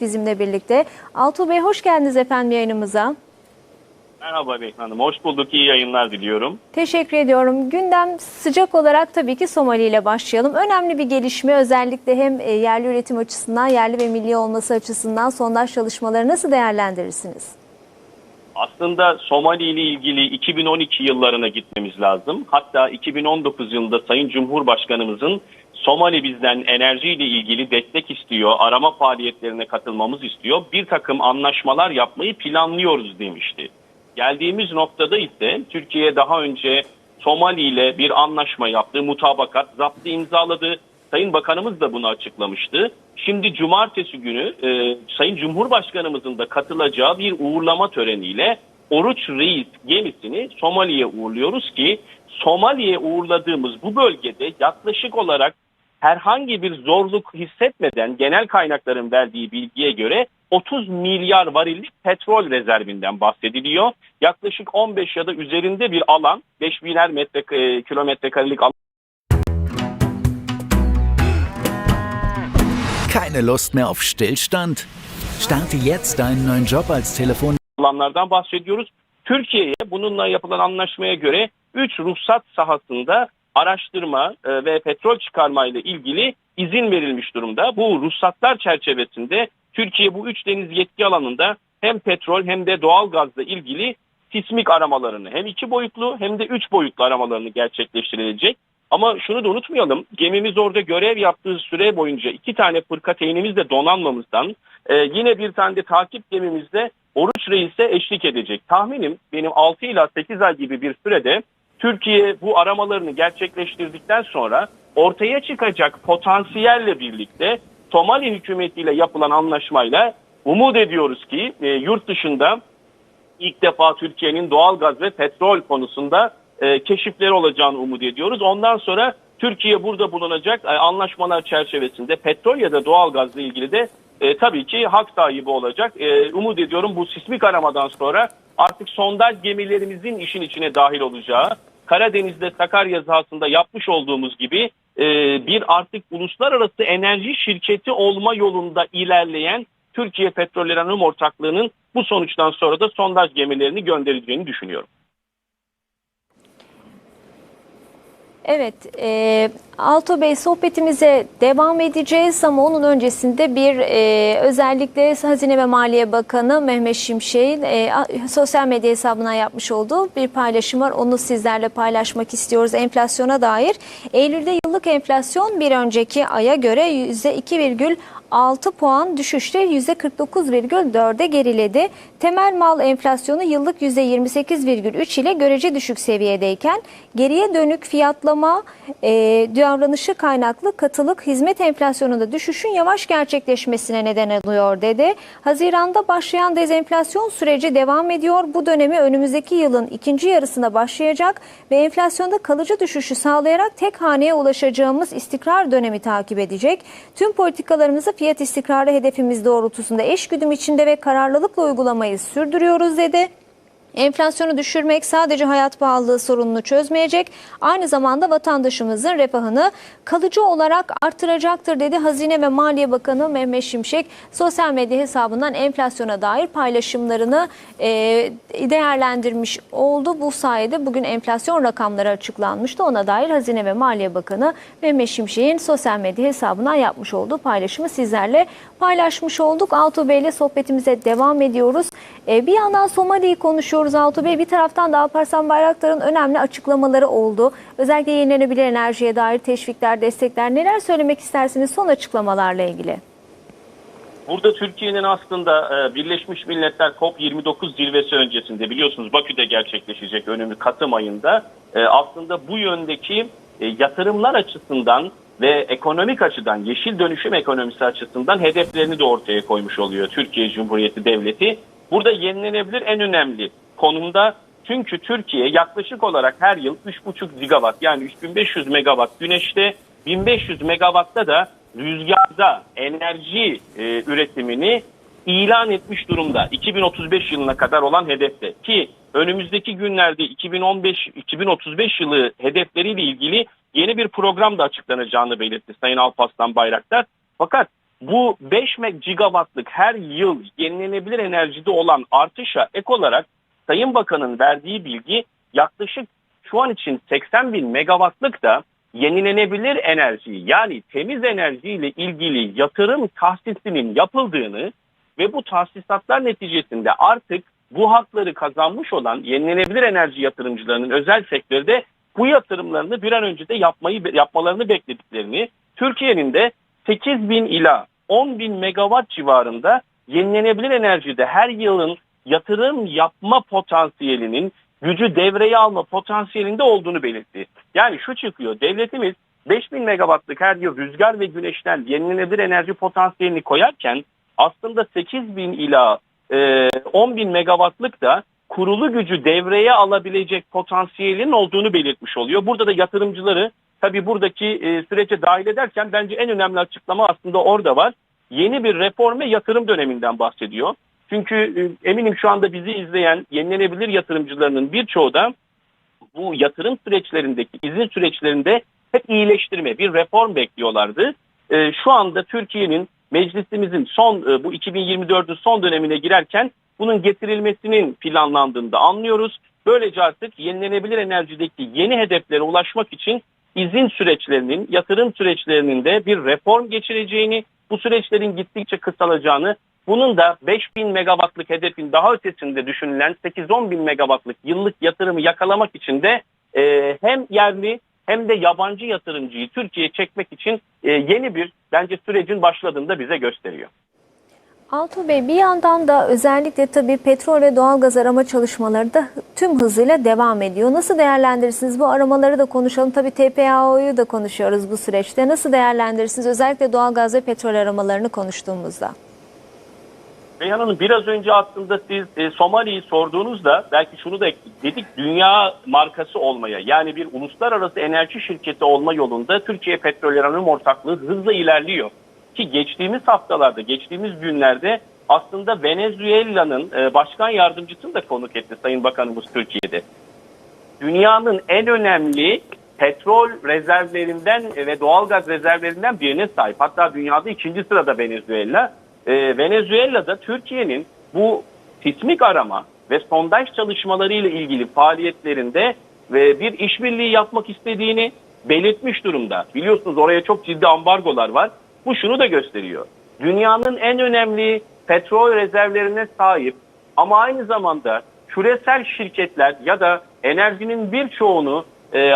Bizimle birlikte. Altuğ Bey hoş geldiniz efendim yayınımıza. Merhaba Beyhan Hanım. Hoş bulduk. İyi yayınlar diliyorum. Teşekkür ediyorum. Gündem sıcak olarak tabii ki Somali ile başlayalım. Önemli bir gelişme özellikle hem e, yerli üretim açısından, yerli ve milli olması açısından sondaj çalışmaları nasıl değerlendirirsiniz? Aslında Somali ile ilgili 2012 yıllarına gitmemiz lazım. Hatta 2019 yılında Sayın Cumhurbaşkanımızın Somali bizden enerji ile ilgili destek istiyor, arama faaliyetlerine katılmamız istiyor. Bir takım anlaşmalar yapmayı planlıyoruz demişti. Geldiğimiz noktada ise Türkiye daha önce Somali ile bir anlaşma yaptı, mutabakat, zaptı imzaladı. Sayın Bakanımız da bunu açıklamıştı. Şimdi cumartesi günü e, Sayın Cumhurbaşkanımızın da katılacağı bir uğurlama töreniyle Oruç Reis gemisini Somali'ye uğurluyoruz ki Somali'ye uğurladığımız bu bölgede yaklaşık olarak herhangi bir zorluk hissetmeden genel kaynakların verdiği bilgiye göre 30 milyar varillik petrol rezervinden bahsediliyor. Yaklaşık 15 ya da üzerinde bir alan, 5000'er metre e, kilometre karelik alan Keine Lust mehr auf Stillstand? Starte jetzt deinen neuen Job als Telefon. alanlardan bahsediyoruz. Türkiye'ye bununla yapılan anlaşmaya göre 3 ruhsat sahasında araştırma e, ve petrol çıkarma ile ilgili izin verilmiş durumda. Bu ruhsatlar çerçevesinde Türkiye bu 3 deniz yetki alanında hem petrol hem de doğal gazla ilgili sismik aramalarını hem iki boyutlu hem de üç boyutlu aramalarını gerçekleştirilecek. Ama şunu da unutmayalım gemimiz orada görev yaptığı süre boyunca iki tane fırkateynimiz de donanmamızdan e, yine bir tane de takip gemimizde Oruç Reis'e eşlik edecek. Tahminim benim 6 ila 8 ay gibi bir sürede Türkiye bu aramalarını gerçekleştirdikten sonra ortaya çıkacak potansiyelle birlikte Somali hükümetiyle yapılan anlaşmayla umut ediyoruz ki e, yurt dışında ilk defa Türkiye'nin doğal gaz ve petrol konusunda e, keşifleri olacağını umut ediyoruz. Ondan sonra Türkiye burada bulunacak e, anlaşmalar çerçevesinde petrol ya da doğal gazla ilgili de e, tabii ki hak sahibi olacak. E, umut ediyorum bu sismik aramadan sonra artık sondaj gemilerimizin işin içine dahil olacağı, Karadeniz'de Sakarya sahasında yapmış olduğumuz gibi e, bir artık uluslararası enerji şirketi olma yolunda ilerleyen Türkiye Petrolleri Anonim Ortaklığı'nın bu sonuçtan sonra da sondaj gemilerini göndereceğini düşünüyorum. Evet, e, Alto Bey sohbetimize devam edeceğiz ama onun öncesinde bir e, özellikle Hazine ve Maliye Bakanı Mehmet Şimşek'in e, sosyal medya hesabından yapmış olduğu bir paylaşım var. Onu sizlerle paylaşmak istiyoruz enflasyona dair. Eylül'de yıllık enflasyon bir önceki aya göre %2,6 puan düşüşle %49,4'e geriledi. Temel mal enflasyonu yıllık %28,3 ile görece düşük seviyedeyken geriye dönük fiyatlama e, davranışı kaynaklı katılık hizmet enflasyonunda düşüşün yavaş gerçekleşmesine neden oluyor dedi. Haziranda başlayan dezenflasyon süreci devam ediyor. Bu dönemi önümüzdeki yılın ikinci yarısına başlayacak ve enflasyonda kalıcı düşüşü sağlayarak tek haneye ulaşacağımız istikrar dönemi takip edecek. Tüm politikalarımızı fiyat istikrarı hedefimiz doğrultusunda eşgüdüm içinde ve kararlılıkla uygulamayı sürdürüyoruz dedi. Enflasyonu düşürmek sadece hayat pahalılığı sorununu çözmeyecek, aynı zamanda vatandaşımızın refahını kalıcı olarak artıracaktır dedi Hazine ve Maliye Bakanı Mehmet Şimşek. Sosyal medya hesabından enflasyona dair paylaşımlarını e, değerlendirmiş oldu. Bu sayede bugün enflasyon rakamları açıklanmıştı. Ona dair Hazine ve Maliye Bakanı Mehmet Şimşek'in sosyal medya hesabından yapmış olduğu paylaşımı sizlerle paylaşmış olduk. Altuğ Bey ile sohbetimize devam ediyoruz. E, bir yandan Somali'yi konuşuyoruz Altuğ Bey. Bir taraftan da Alparslan Bayraktar'ın önemli açıklamaları oldu. Özellikle yenilenebilir enerjiye dair teşvikler, destekler. Neler söylemek istersiniz son açıklamalarla ilgili? Burada Türkiye'nin aslında e, Birleşmiş Milletler COP29 zirvesi öncesinde biliyorsunuz Bakü'de gerçekleşecek önümü Kasım ayında e, aslında bu yöndeki yatırımlar açısından ve ekonomik açıdan yeşil dönüşüm ekonomisi açısından hedeflerini de ortaya koymuş oluyor Türkiye Cumhuriyeti Devleti. Burada yenilenebilir en önemli konumda çünkü Türkiye yaklaşık olarak her yıl 3,5 gigawatt yani 3500 megawatt güneşte 1500 megawatta da rüzgarda enerji e, üretimini ilan etmiş durumda. 2035 yılına kadar olan hedefte ki önümüzdeki günlerde 2015 2035 yılı hedefleriyle ilgili yeni bir program da açıklanacağını belirtti Sayın Alparslan Bayraktar. Fakat bu 5 gigawattlık her yıl yenilenebilir enerjide olan artışa ek olarak Sayın Bakan'ın verdiği bilgi yaklaşık şu an için 80 bin megawattlık da yenilenebilir enerji yani temiz enerji ile ilgili yatırım tahsisinin yapıldığını ve bu tahsisatlar neticesinde artık bu hakları kazanmış olan yenilenebilir enerji yatırımcılarının özel sektörde bu yatırımlarını bir an önce de yapmayı yapmalarını beklediklerini, Türkiye'nin de 8 bin ila 10 bin megawatt civarında yenilenebilir enerjide her yılın yatırım yapma potansiyelinin gücü devreye alma potansiyelinde olduğunu belirtti. Yani şu çıkıyor devletimiz 5000 megawattlık her yıl rüzgar ve güneşten yenilenebilir enerji potansiyelini koyarken aslında 8000 ila e, 10 bin megawattlık da kurulu gücü devreye alabilecek potansiyelin olduğunu belirtmiş oluyor. Burada da yatırımcıları tabii buradaki e, sürece dahil ederken bence en önemli açıklama aslında orada var. Yeni bir reform ve yatırım döneminden bahsediyor. Çünkü e, eminim şu anda bizi izleyen yenilenebilir yatırımcılarının birçoğu da bu yatırım süreçlerindeki izin süreçlerinde hep iyileştirme, bir reform bekliyorlardı. E, şu anda Türkiye'nin meclisimizin son e, bu 2024'ün son dönemine girerken bunun getirilmesinin planlandığını da anlıyoruz. Böylece artık yenilenebilir enerjideki yeni hedeflere ulaşmak için izin süreçlerinin, yatırım süreçlerinin de bir reform geçireceğini, bu süreçlerin gittikçe kısalacağını, bunun da 5000 megawattlık hedefin daha ötesinde düşünülen 8-10 bin megawattlık yıllık yatırımı yakalamak için de e, hem yerli hem de yabancı yatırımcıyı Türkiye'ye çekmek için e, yeni bir bence sürecin başladığını da bize gösteriyor. Altuğ Bey bir yandan da özellikle tabii petrol ve doğalgaz arama çalışmaları da tüm hızıyla devam ediyor. Nasıl değerlendirirsiniz? Bu aramaları da konuşalım. Tabii TPAO'yu da konuşuyoruz bu süreçte. Nasıl değerlendirirsiniz? Özellikle doğalgaz ve petrol aramalarını konuştuğumuzda. Reyhan Hanım biraz önce aslında siz e, Somali'yi sorduğunuzda belki şunu da. Dedik dünya markası olmaya yani bir uluslararası enerji şirketi olma yolunda Türkiye Petrol Anonim Ortaklığı hızla ilerliyor. Ki geçtiğimiz haftalarda, geçtiğimiz günlerde aslında Venezuela'nın e, başkan yardımcısını da konuk etti Sayın Bakanımız Türkiye'de. Dünyanın en önemli petrol rezervlerinden ve doğalgaz rezervlerinden birine sahip. Hatta dünyada ikinci sırada Venezuela. Ee, Venezuela'da Türkiye'nin bu sismik arama ve sondaj çalışmaları ile ilgili faaliyetlerinde ve bir işbirliği yapmak istediğini belirtmiş durumda. Biliyorsunuz oraya çok ciddi ambargolar var. Bu şunu da gösteriyor. Dünyanın en önemli petrol rezervlerine sahip ama aynı zamanda küresel şirketler ya da enerjinin birçoğunu e,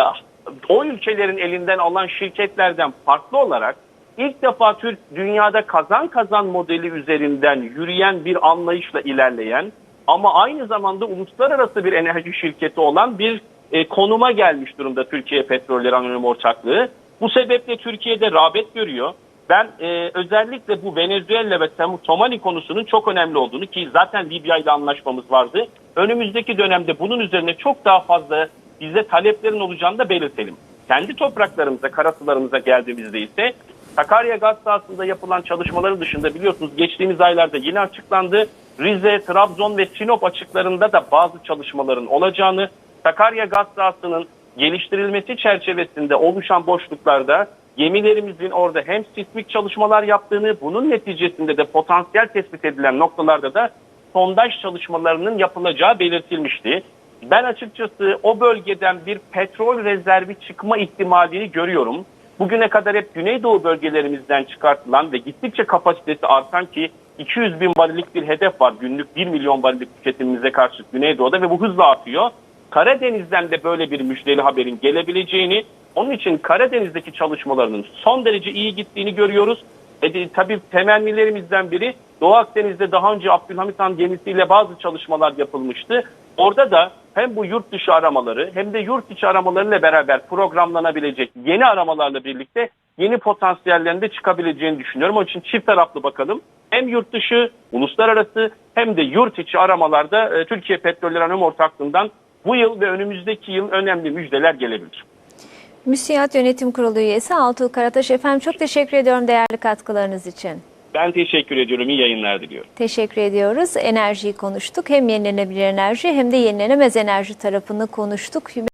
o ülkelerin elinden alan şirketlerden farklı olarak ilk defa Türk dünyada kazan kazan modeli üzerinden yürüyen bir anlayışla ilerleyen ama aynı zamanda uluslararası bir enerji şirketi olan bir e, konuma gelmiş durumda Türkiye Petrolleri Anonim Ortaklığı. Bu sebeple Türkiye'de rağbet görüyor. Ben e, özellikle bu Venezuela ve Somali konusunun çok önemli olduğunu ki zaten Libya ile anlaşmamız vardı. Önümüzdeki dönemde bunun üzerine çok daha fazla bize taleplerin olacağını da belirtelim. Kendi topraklarımıza, karasularımıza geldiğimizde ise Sakarya gaz sahasında yapılan çalışmaları dışında biliyorsunuz geçtiğimiz aylarda yine açıklandı. Rize, Trabzon ve Sinop açıklarında da bazı çalışmaların olacağını, Sakarya gaz sahasının geliştirilmesi çerçevesinde oluşan boşluklarda gemilerimizin orada hem sismik çalışmalar yaptığını, bunun neticesinde de potansiyel tespit edilen noktalarda da sondaj çalışmalarının yapılacağı belirtilmişti. Ben açıkçası o bölgeden bir petrol rezervi çıkma ihtimalini görüyorum. Bugüne kadar hep Güneydoğu bölgelerimizden çıkartılan ve gittikçe kapasitesi artan ki 200 bin varillik bir hedef var. Günlük 1 milyon varillik tüketimimize karşı Güneydoğu'da ve bu hızla artıyor. Karadeniz'den de böyle bir müjdeli haberin gelebileceğini, onun için Karadeniz'deki çalışmalarının son derece iyi gittiğini görüyoruz. E tabii temennilerimizden biri Doğu Akdeniz'de daha önce Abdülhamit Han gemisiyle bazı çalışmalar yapılmıştı. Orada da hem bu yurt dışı aramaları hem de yurt içi aramalarıyla beraber programlanabilecek yeni aramalarla birlikte yeni potansiyellerin de çıkabileceğini düşünüyorum. Onun için çift taraflı bakalım. Hem yurt dışı, uluslararası hem de yurt içi aramalarda e, Türkiye Petrolleri Anonim Ortaklığı'ndan bu yıl ve önümüzdeki yıl önemli müjdeler gelebilir. Müsiyat Yönetim Kurulu üyesi Altuğ Karataş efendim çok teşekkür ediyorum değerli katkılarınız için. Ben teşekkür ediyorum. İyi yayınlar diliyorum. Teşekkür ediyoruz. Enerjiyi konuştuk. Hem yenilenebilir enerji hem de yenilenemez enerji tarafını konuştuk.